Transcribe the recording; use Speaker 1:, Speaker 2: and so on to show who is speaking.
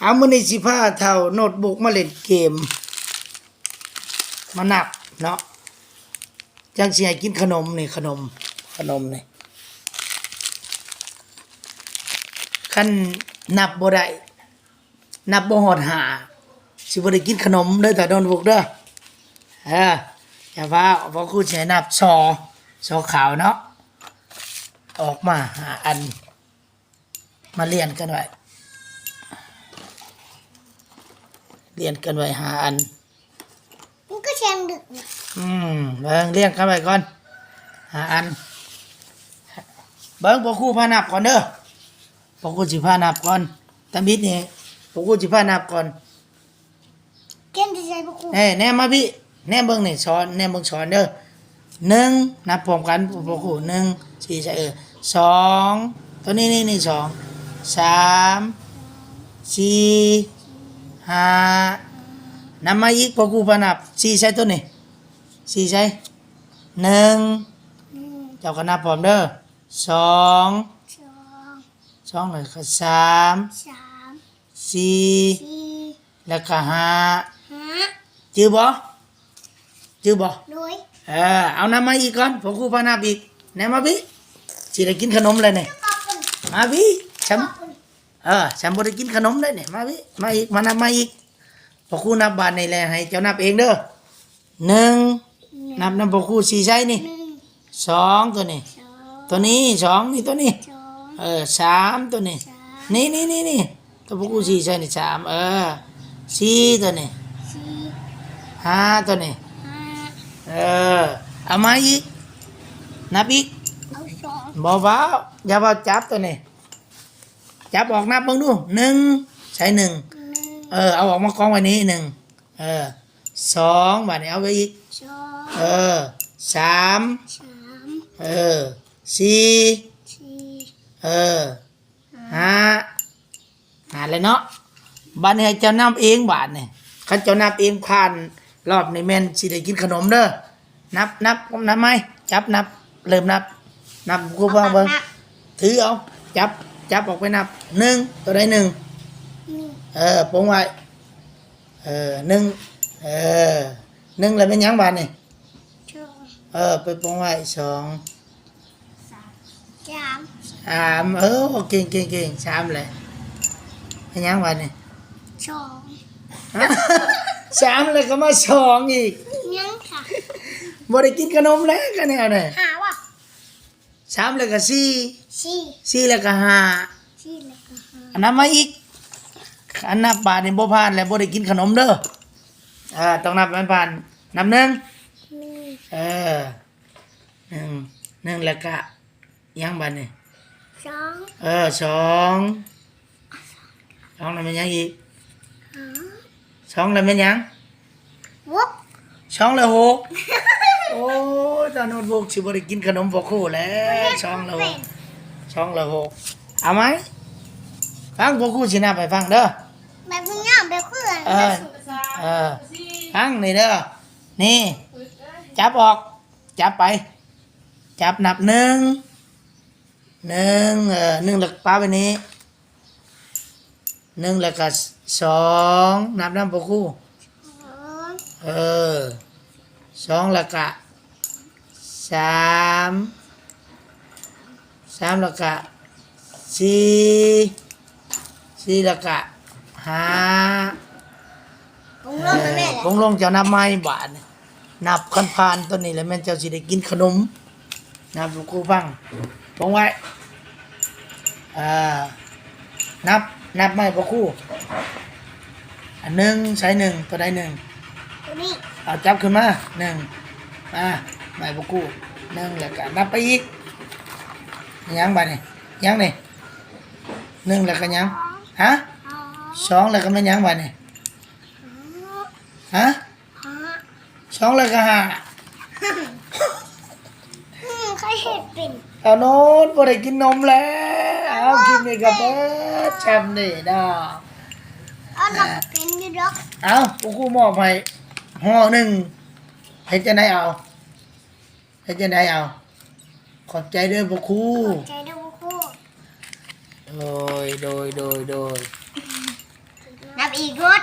Speaker 1: เอามื้อนี้สิพาเท่าโน้ตบุ๊กมาเล่นเกม มานับเนาะจังเสิให้กินขนมนี่ขนมขนมนี่คันนับบ่ได้นับบ่ฮอดหาสิบ่ได้กินขนมเด้อแต่โดนบุกเด้อเอออย่าว่าเพราะครูสิให้นับซอซอขาวเนาะออกมาหาอันมาเรียนกันไว้ เรียนกันไว้หาอัน
Speaker 2: มันก็แชงดึกนะ
Speaker 1: อืมเบิ่งเรียงกันไว้ก่อนหาอัน เบิ่งพวกครูพานับก่อนเด้อพวกครูสิพานับก่อนตามิดนี่พวกครูสิพานับก่อน
Speaker 2: เกมที่ใช้พวกคุณ
Speaker 1: เอ้ยแนมมาพี่แนมเบิ่งนี่สอนแนมเบิ่งสอนเด้อหนึ่งนับพร้อมกันพวกครูหนึ่งสี่ใช่เออสองตัวนี้นี่นี่สองสามสี่ ห้านำมาอีกพวกครูพานับสี่ใช่ตัวนี้สี่ใช่หนึ่ง
Speaker 2: หนึ่ง
Speaker 1: เจ้าก็นับพร้อมเด้อสอง
Speaker 2: สอง
Speaker 1: สองเลยก็สาม
Speaker 2: สาม
Speaker 1: สี่
Speaker 2: สี่
Speaker 1: แล้วก็ห้า
Speaker 2: ห้า
Speaker 1: จื้อบ่จื้อบ่
Speaker 2: ร้อย
Speaker 1: เออเอาน้ำมาอีกก่อนผมครูพานับอีกแนมมาพี่สิได้กินขนมเลยเนี่ย
Speaker 2: ขอบคุณ
Speaker 1: มาพี่ฉัน
Speaker 2: ขอบคุณ
Speaker 1: เออฉันบ่ได้กินขนมเลยเนี่ยมาพี่มาอีกมานับมาอีกพอครูนับบาทในแลให้เจ้านับเองเด้อหนึ่งนับนับพอครูสี่ใช่นี่
Speaker 2: หนึ่ง
Speaker 1: สองตัวนี้
Speaker 2: สอง
Speaker 1: ตัวนี้สองนี่ตัวนี้
Speaker 2: สอง
Speaker 1: เออสามตัวนี้
Speaker 2: สาม
Speaker 1: นี่นี่นี่นี่ตัวพวกกูสี่ใช่นี่สามเออสี่ตัวนี้
Speaker 2: สี่
Speaker 1: ห้าตัวนี้
Speaker 2: ห้า
Speaker 1: เออเอามาอีกนับอีก
Speaker 2: เอาสอง
Speaker 1: เบาๆอย่าเบาจับตัวนี้ จับออกนับเบ้างดูหนึ่งใช้หนึ่ง
Speaker 2: หนึ่ง
Speaker 1: เออเอาออกมากองไว้นี้หนึ่งเออสองบาทนี้เอาไว้อีก
Speaker 2: สอง
Speaker 1: เออสาม
Speaker 2: สาม
Speaker 1: เออสี่
Speaker 2: สี่
Speaker 1: เออห้าหาเลยเนาะบ้านนี้ให้เจ้านับเองบาทนี่คันเจ้านับเองผ่านรอบนี้แม่นสิได้กินขนมเด้อนับนับนับไหมจับนับเริ่มนับ นับกูฟังเบิ่ง
Speaker 2: นับ
Speaker 1: ถือเอาจับ จับออกไปนับหนึ่งตัวใดหนึ่ง
Speaker 2: หนึ่ง
Speaker 1: เออปงไว้เออหนึ่งเออหนึ่งแล้วเป็นหยังบาทนี่
Speaker 2: สอง
Speaker 1: เออไปปงไว้สอง
Speaker 2: สามสาม
Speaker 1: สามเออเก่งเก่งเก่งสามเลยเป็นหยังบาทนี่
Speaker 2: สอง
Speaker 1: สามเลยก็มาสองอีก
Speaker 2: ยังค่ะ
Speaker 1: บ่ได้กินขนมแล้วกันแนวเนี่ย
Speaker 2: หาว่ะ
Speaker 1: สามเลยก็สี่
Speaker 2: สี่
Speaker 1: สี่เลยก็ห้า
Speaker 2: สี่แล้วก็ห้า
Speaker 1: อันนั้นมาอีก อันนับบาทนี่บ่ผ่านแล้วบ่ได้กินขนมเด้ออ่าต้องนับมันผ่านนับหนึ่ง
Speaker 2: หนึ่ง
Speaker 1: เออหนึ่งหนึ่งแล้วก็ยังบาทนี่
Speaker 2: สอง
Speaker 1: เออสองสองแล้วมันยังอีก
Speaker 2: ห้า
Speaker 1: สองแล้วมันยัง
Speaker 2: วบ
Speaker 1: สองแล้วหก โอ้ยตอนโน้ตบุ๊กสิบ่ได้กินขนมพอคู่แล้วสองแล้วหกช่องละหกเอาไหมฟังพวกกูสินับไปฟังเด้อ
Speaker 2: แบบมึงอะแบบเพื่อน
Speaker 1: เออเออฟังนี่เด้อนี่จับออก จับไป จับนับหนึ่งหนึ่งเออหนึ่งหลักป้าไปนี้หนึ่งแล้วก็สองนับน้ำพวกกู
Speaker 2: สอง
Speaker 1: เออ สองแล้วก็สามสามแล้วก็สี่สี่แล้วก็ห้า
Speaker 2: ผมรอดแล้วแม่
Speaker 1: คงลงเจ้านับไม้บาทนี่นับคันพานตัวนี้แล้วแม่นเจ้าสิได้กินขนมนับครูฟังปงไว้อ่านับนับไม้พอครู่อันหนึ่งใช้หนึ่งตัวใดหนึ่ง
Speaker 2: ตัวนี้
Speaker 1: เอาจับขึ้นมาหนึ่งมาใบบุกูหนึ่งแล้วก็นับไปอีกยังบัดนี่ยังนี่หนึ่งแล้วก็ยังฮะ
Speaker 2: สอง
Speaker 1: สองแล้วก็ไม่ยังบัดนี่
Speaker 2: ห้า
Speaker 1: ฮะ
Speaker 2: ห้า
Speaker 1: สองแล้วก็ห้า
Speaker 2: อืมใครเห็ดเป็น
Speaker 1: เอาโน้ตบ่ได้กินนมแล้วเอากินนี่กับเบิดแชมป์นี่ดอก
Speaker 2: เอาหลับเป็นอยูดอก
Speaker 1: เอาบุกูมอบให้ ห่อหนึ่งเฮ็ดจะได้เอาเฮ็ดจะได้เอา ขอบใจเด้อบุกู
Speaker 2: ใจเด้อพวกคู่
Speaker 1: โดยโดยโดยโดย
Speaker 2: อีกรถ